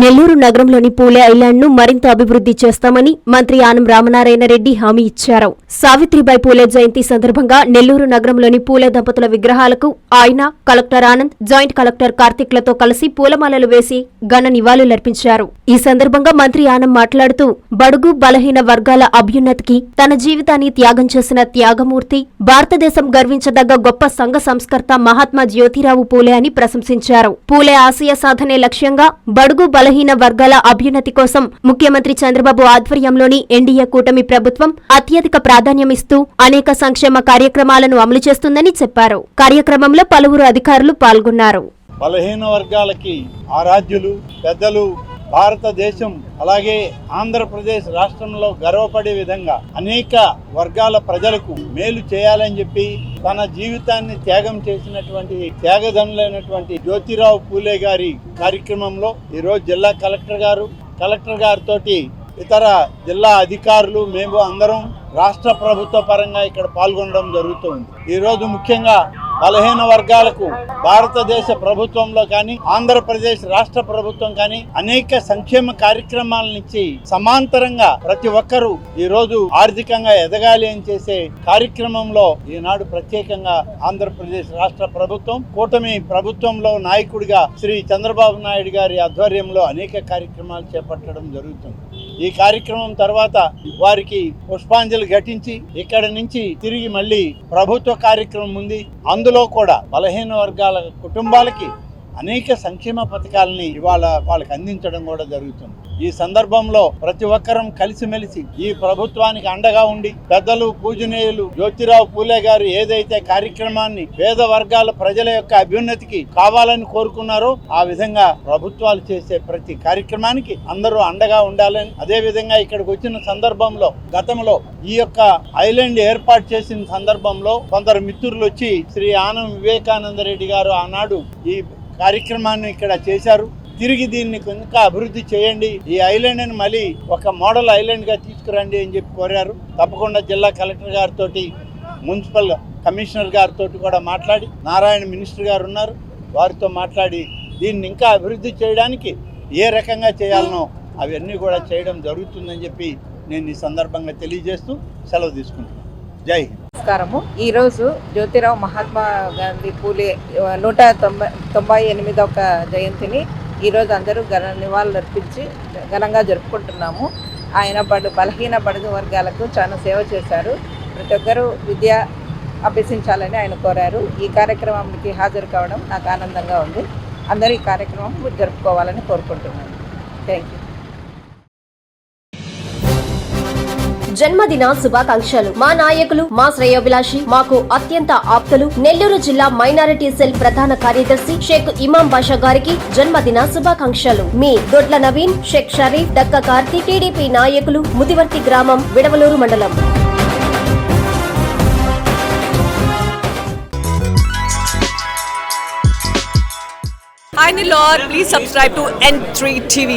నెల్లూరు నగరంలోని పూలే ఐలాండ్ను మరింత అభివృద్ధి చేస్తామని మంత్రి ఆనం రామనారాయణ రెడ్డి హామీ ఇచ్చారు. సావిత్రిబాయి పూలే జయంతి సందర్భంగా నెల్లూరు నగరంలోని పూలే దంపతుల విగ్రహాలకు ఆయన కలెక్టర్ ఆనంద్ జాయింట్ కలెక్టర్ కార్తిక్లతో కలిసి పూలమాలలు వేసి ఘన నివాళులర్పించారు. ఈ సందర్భంగా మంత్రి ఆనం మాట్లాడుతూ బడుగు బలహీన వర్గాల అభ్యున్నతికి తన జీవితాన్ని త్యాగం చేసిన త్యాగమూర్తి భారతదేశం గర్వించదగ్గ గొప్ప సంఘ సంస్కర్త మహాత్మా జ్యోతిరావు పూలే అని ప్రశంసించారు. పూలే ఆశయ సాధనే లక్ష్యంగా బడుగు బలహీన వర్గాల అభ్యున్నతి కోసం ముఖ్యమంత్రి చంద్రబాబు ఆధ్వర్యంలోని ఎన్డీఏ కూటమి ప్రభుత్వం అత్యధిక ప్రాధాన్యమిస్తూ అనేక సంక్షేమ కార్యక్రమాలను అమలు చేస్తుందని చెప్పారు. కార్యక్రమంలో పలువురు అధికారులు పాల్గొన్నారు. బలహీన వర్గాలకి ఆరాధ్యులు పెద్దలు భారతదేశం అలాగే ఆంధ్రప్రదేశ్ రాష్ట్రంలో గర్వపడే విధంగా అనేక వర్గాల ప్రజలకు మేలు చేయాలని చెప్పి తన జీవితాన్ని త్యాగం చేసినటువంటి త్యాగధనులైనటువంటి జ్యోతిరావు పూలే గారి కార్యక్రమంలో ఈరోజు జిల్లా కలెక్టర్ గారు కలెక్టర్ గారితో ఇతర జిల్లా అధికారులు మేము అందరం రాష్ట్ర ప్రభుత్వ పరంగా ఇక్కడ పాల్గొనడం జరుగుతుంది ఈరోజు ముఖ్యంగా బలహీన వర్గాలకు భారతదేశ ప్రభుత్వంలో కానీ ఆంధ్రప్రదేశ్ రాష్ట్ర ప్రభుత్వం కానీ అనేక సంక్షేమ కార్యక్రమాలనిచ్చి సమాంతరంగా ప్రతి ఒక్కరూ ఈ రోజు ఆర్థికంగా ఎదగాలి అని చేసే కార్యక్రమంలో ఈనాడు ప్రత్యేకంగా ఆంధ్రప్రదేశ్ రాష్ట్ర ప్రభుత్వం కూటమి ప్రభుత్వంలో నాయకుడిగా శ్రీ చంద్రబాబు నాయుడు గారి ఆధ్వర్యంలో అనేక కార్యక్రమాలు చేపట్టడం జరుగుతుంది. ఈ కార్యక్రమం తర్వాత వారికి పుష్పాంజలి ఘటించి ఇక్కడ నుంచి తిరిగి మళ్ళీ ప్రభుత్వ కార్యక్రమం ఉంది. అందులో కూడా బలహీన వర్గాల కుటుంబాలకి అనేక సంక్షేమ పథకాలని ఇవాళ వాళ్ళకి అందించడం కూడా జరుగుతుంది. ఈ సందర్భంలో ప్రతి ఒక్కరం కలిసిమెలిసి ఈ ప్రభుత్వానికి అండగా ఉండి పెద్దలు పూజనీయులు జ్యోతిరావు పూలే గారు ఏదైతే కార్యక్రమాన్ని పేద వర్గాల ప్రజల యొక్క అభ్యున్నతికి కావాలని కోరుకున్నారో ఆ విధంగా ప్రభుత్వాలు చేసే ప్రతి కార్యక్రమానికి అందరూ అండగా ఉండాలని అదే విధంగా ఇక్కడికి వచ్చిన సందర్భంలో గతంలో ఈ యొక్క ఐలాండ్ ఏర్పాటు చేసిన సందర్భంలో కొందరు మిత్రులు వచ్చి శ్రీ ఆనం వివేకానంద రెడ్డి గారు ఆనాడు ఈ కార్యక్రమాన్ని ఇక్కడ చేశారు. తిరిగి దీన్ని ఇంకా అభివృద్ధి చేయండి. ఈ ఐలాండ్ మళ్ళీ ఒక మోడల్ ఐలాండ్గా తీసుకురండి అని చెప్పి కోరారు. తప్పకుండా జిల్లా కలెక్టర్ గారితో మున్సిపల్ కమిషనర్ గారితో కూడా మాట్లాడి నారాయణ మినిస్టర్ గారు ఉన్నారు. వారితో మాట్లాడి దీన్ని ఇంకా అభివృద్ధి చేయడానికి ఏ రకంగా చేయాలనో అవన్నీ కూడా చేయడం జరుగుతుందని చెప్పి నేను ఈ సందర్భంగా తెలియజేస్తూ సెలవు తీసుకుంటున్నాను. జై హింద్. నమస్కారము. ఈరోజు జ్యోతిరావు మహాత్మా గాంధీ పూలే నూట తొంభై తొంభై ఎనిమిదవ జయంతిని ఈరోజు అందరూ ఘన నివాళులు అర్పించి ఘనంగా జరుపుకుంటున్నాము. ఆయన పడు బలహీన బడుగు వర్గాలకు చాలా సేవ చేశారు. ప్రతి ఒక్కరూ విద్య అభ్యసించాలని ఆయన కోరారు. ఈ కార్యక్రమానికి హాజరు కావడం నాకు ఆనందంగా ఉంది. అందరూ ఈ కార్యక్రమం జరుపుకోవాలని కోరుకుంటున్నాను. థ్యాంక్ యూ జన్మదిన శుభాకాంక్షలు. మా నాయకులు మా శ్రేయోభిలాషి మాకు అత్యంత ఆప్తులు. నెల్లూరు జిల్లా మైనారిటీ సెల్ ప్రధాన కార్యదర్శి షేక్ ఇమాం బాషా గారికి జన్మదిన శుభాకాంక్షలు. మీ దొడ్ల నవీన్ షేక్ షరీఫ్ దక్క కార్తీ టీడీపీ నాయకులు ముదివర్తి గ్రామం విడవలూరు మండలం. Hi Nilor, please subscribe to N3 TV.